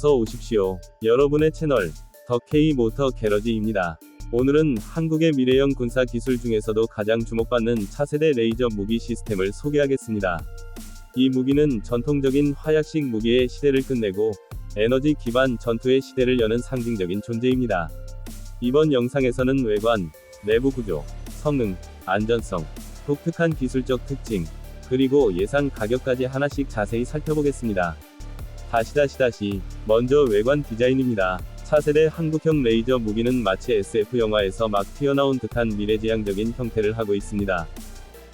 어서 오십시오. 여러분의 채널 더 K 모터 게러지입니다. 오늘은 한국의 미래형 군사 기술 중에서도 가장 주목받는 차세대 레이저 무기 시스템을 소개하겠습니다. 이 무기는 전통적인 화약식 무기의 시대를 끝내고 에너지 기반 전투의 시대를 여는 상징적인 존재입니다. 이번 영상에서는 외관, 내부 구조, 성능, 안전성, 독특한 기술적 특징, 그리고 예상 가격까지 하나씩 자세히 살펴보겠습니다. 다시 다시 다시 먼저 외관 디자인입니다. 차세대 한국형 레이저 무기는 마치 SF 영화에서 막 튀어나온 듯한 미래지향적인 형태를 하고 있습니다.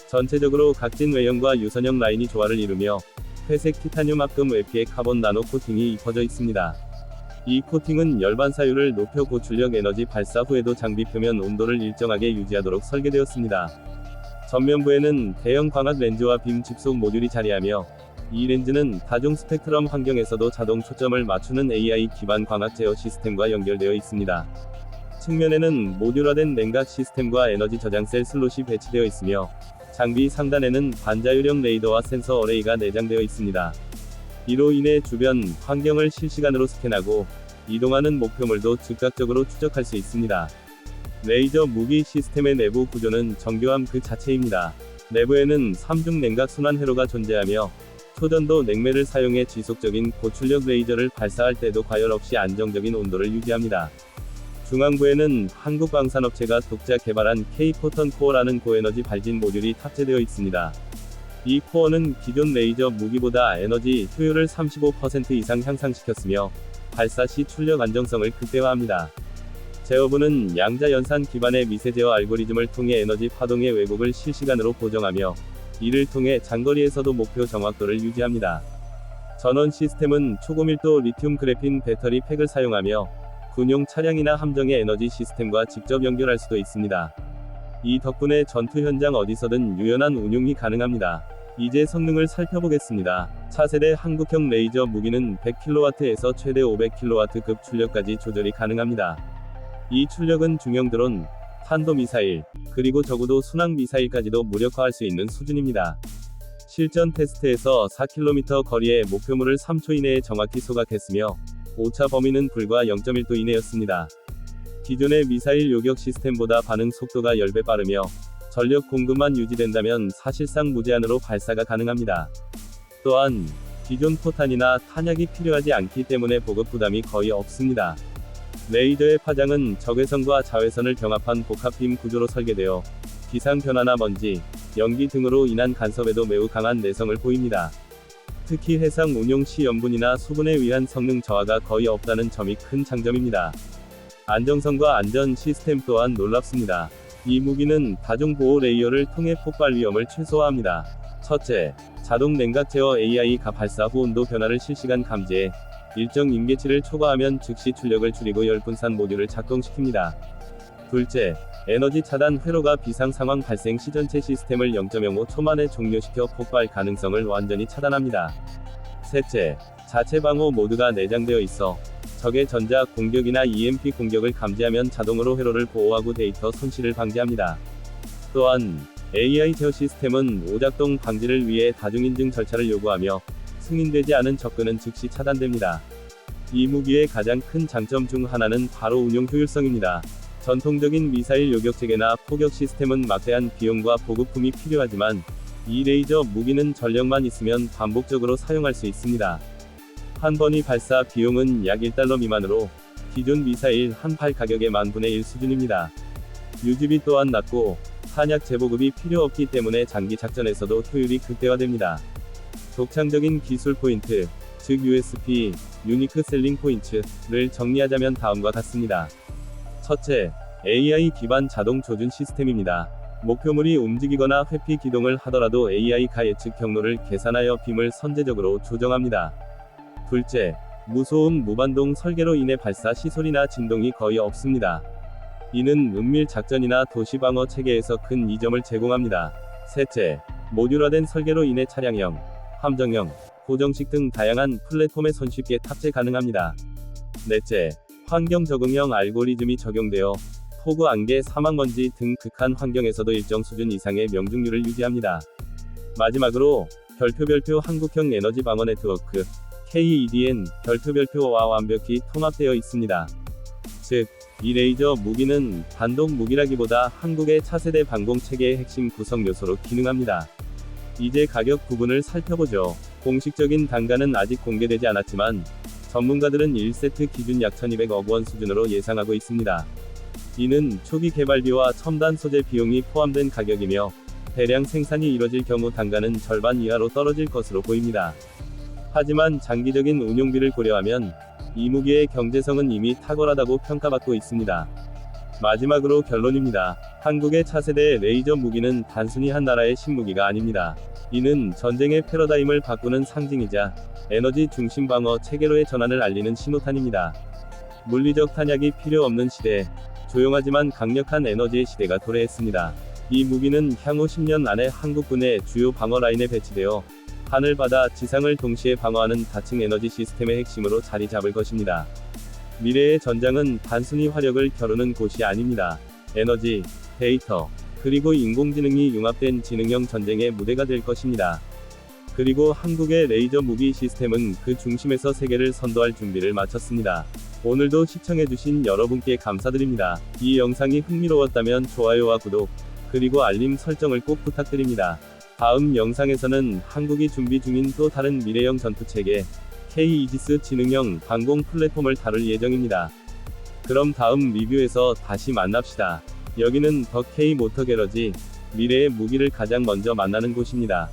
전체적으로 각진 외형과 유선형 라인이 조화를 이루며 회색 티타늄 합금 외피에 카본 나노 코팅이 입혀져 있습니다. 이 코팅은 열반 사율을 높여 고출력 에너지 발사 후에도 장비 표면 온도를 일정하게 유지하도록 설계되었습니다. 전면부에는 대형 광학 렌즈와 빔 집속 모듈이 자리하며 이 렌즈는 다중 스펙트럼 환경에서도 자동 초점을 맞추는 AI 기반 광학 제어 시스템과 연결되어 있습니다. 측면에는 모듈화된 냉각 시스템과 에너지 저장 셀 슬롯이 배치되어 있으며 장비 상단에는 반자율형 레이더와 센서 어레이가 내장되어 있습니다. 이로 인해 주변 환경을 실시간으로 스캔하고 이동하는 목표물도 즉각적으로 추적할 수 있습니다. 레이저 무기 시스템의 내부 구조는 정교함 그 자체입니다. 내부에는 3중 냉각 순환 회로가 존재하며 초전도 냉매를 사용해 지속적인 고출력 레이저를 발사할 때도 과열 없이 안정적인 온도를 유지합니다. 중앙부에는 한국광산업체가 독자 개발한 K-포턴 코어라는 고에너지 발진 모듈이 탑재되어 있습니다. 이 코어는 기존 레이저 무기보다 에너지 효율을 35% 이상 향상시켰으며 발사 시 출력 안정성을 극대화합니다. 제어부는 양자 연산 기반의 미세 제어 알고리즘을 통해 에너지 파동의 왜곡을 실시간으로 보정하며 이를 통해 장거리에서도 목표 정확도를 유지합니다. 전원 시스템은 초고밀도 리튬 그래핀 배터리 팩을 사용하며 군용 차량이나 함정의 에너지 시스템과 직접 연결할 수도 있습니다. 이 덕분에 전투 현장 어디서든 유연한 운용이 가능합니다. 이제 성능을 살펴보겠습니다. 차세대 한국형 레이저 무기는 100kW에서 최대 500kW급 출력까지 조절이 가능합니다. 이 출력은 중형 드론, 탄도미사일, 그리고 적어도 순항미사일까지도 무력화할 수 있는 수준입니다. 실전 테스트에서 4km 거리의 목표물을 3초 이내에 정확히 소각했으며 오차 범위는 불과 0.1도 이내였습니다. 기존의 미사일 요격 시스템보다 반응 속도가 10배 빠르며 전력 공급만 유지된다면 사실상 무제한으로 발사가 가능합니다. 또한 기존 포탄이나 탄약이 필요하지 않기 때문에 보급 부담이 거의 없습니다. 레이더의 파장은 적외선과 자외선을 병합한 복합 빔 구조로 설계되어 기상 변화나 먼지, 연기 등으로 인한 간섭에도 매우 강한 내성을 보입니다. 특히 해상 운용 시 염분이나 수분에 의한 성능 저하가 거의 없다는 점이 큰 장점입니다. 안정성과 안전 시스템 또한 놀랍습니다. 이 무기는 다중 보호 레이어를 통해 폭발 위험을 최소화합니다. 첫째, 자동 냉각 제어 AI가 발사 후 온도 변화를 실시간 감지해 일정 임계치를 초과하면 즉시 출력을 줄이고 열분산 모듈을 작동시킵니다. 둘째, 에너지 차단 회로가 비상 상황 발생 시 전체 시스템을 0.05초 만에 종료시켜 폭발 가능성을 완전히 차단합니다. 셋째, 자체 방어 모드가 내장되어 있어 적의 전자 공격이나 EMP 공격을 감지하면 자동으로 회로를 보호하고 데이터 손실을 방지합니다. 또한 AI 제어 시스템은 오작동 방지를 위해 다중인증 절차를 요구하며 승인되지 않은 접근은 즉시 차단됩니다. 이 무기의 가장 큰 장점 중 하나는 바로 운용 효율성입니다. 전통적인 미사일 요격 체계나 포격 시스템은 막대한 비용과 보급품이 필요하지만 이 레이저 무기는 전력만 있으면 반복적으로 사용할 수 있습니다. 한 번의 발사 비용은 약 1달러 미만으로 기존 미사일 한 팔 가격의 만분의 1 수준입니다. 유지비 또한 낮고 탄약 재보급이 필요 없기 때문에 장기 작전에서도 효율이 극대화됩니다. 독창적인 기술 포인트, 즉 USP, 유니크 셀링 포인트를 정리하자면 다음과 같습니다. 첫째, AI 기반 자동 조준 시스템입니다. 목표물이 움직이거나 회피 기동을 하더라도 AI가 예측 경로를 계산하여 빔을 선제적으로 조정합니다. 둘째, 무소음 무반동 설계로 인해 발사 시소리나 진동이 거의 없습니다. 이는 은밀 작전이나 도시 방어 체계에서 큰 이점을 제공합니다. 셋째, 모듈화된 설계로 인해 차량형, 함정형, 고정식 등 다양한 플랫폼에 손쉽게 탑재 가능합니다. 넷째, 환경 적응형 알고리즘이 적용되어 폭우 안개, 사막먼지 등 극한 환경에서도 일정 수준 이상의 명중률을 유지합니다. 마지막으로 별표별표 한국형 에너지 방어 네트워크 KEDN 별표별표와 완벽히 통합되어 있습니다. 즉, 이 레이저 무기는 단독 무기라기보다 한국의 차세대 방공 체계의 핵심 구성 요소로 기능합니다. 이제 가격 부분을 살펴보죠. 공식적인 단가는 아직 공개되지 않았지만 전문가들은 1세트 기준 약 1200억 원 수준으로 예상하고 있습니다. 이는 초기 개발비와 첨단 소재 비용이 포함된 가격이며 대량 생산이 이뤄질 경우 단가는 절반 이하로 떨어질 것으로 보입니다. 하지만 장기적인 운용비를 고려하면 이 무기의 경제성은 이미 탁월하다고 평가받고 있습니다. 마지막으로 결론입니다. 한국의 차세대 레이저 무기는 단순히 한 나라의 신무기가 아닙니다. 이는 전쟁의 패러다임을 바꾸는 상징이자 에너지 중심 방어 체계로의 전환을 알리는 신호탄입니다. 물리적 탄약이 필요 없는 시대, 조용하지만 강력한 에너지의 시대가 도래했습니다. 이 무기는 향후 10년 안에 한국군의 주요 방어 라인에 배치되어 하늘 바다 지상을 동시에 방어하는 다층 에너지 시스템의 핵심으로 자리 잡을 것입니다. 미래의 전장은 단순히 화력을 겨루는 곳이 아닙니다. 에너지, 데이터, 그리고 인공지능이 융합된 지능형 전쟁의 무대가 될 것입니다. 그리고 한국의 레이저 무기 시스템은 그 중심에서 세계를 선도할 준비를 마쳤습니다. 오늘도 시청해주신 여러분께 감사드립니다. 이 영상이 흥미로웠다면 좋아요와 구독, 그리고 알림 설정을 꼭 부탁드립니다. 다음 영상에서는 한국이 준비 중인 또 다른 미래형 전투체계, K-이지스 지능형 방공 플랫폼을 다룰 예정입니다. 그럼 다음 리뷰에서 다시 만납시다. 여기는 더 K 모터 게러지, 미래의 무기를 가장 먼저 만나는 곳입니다.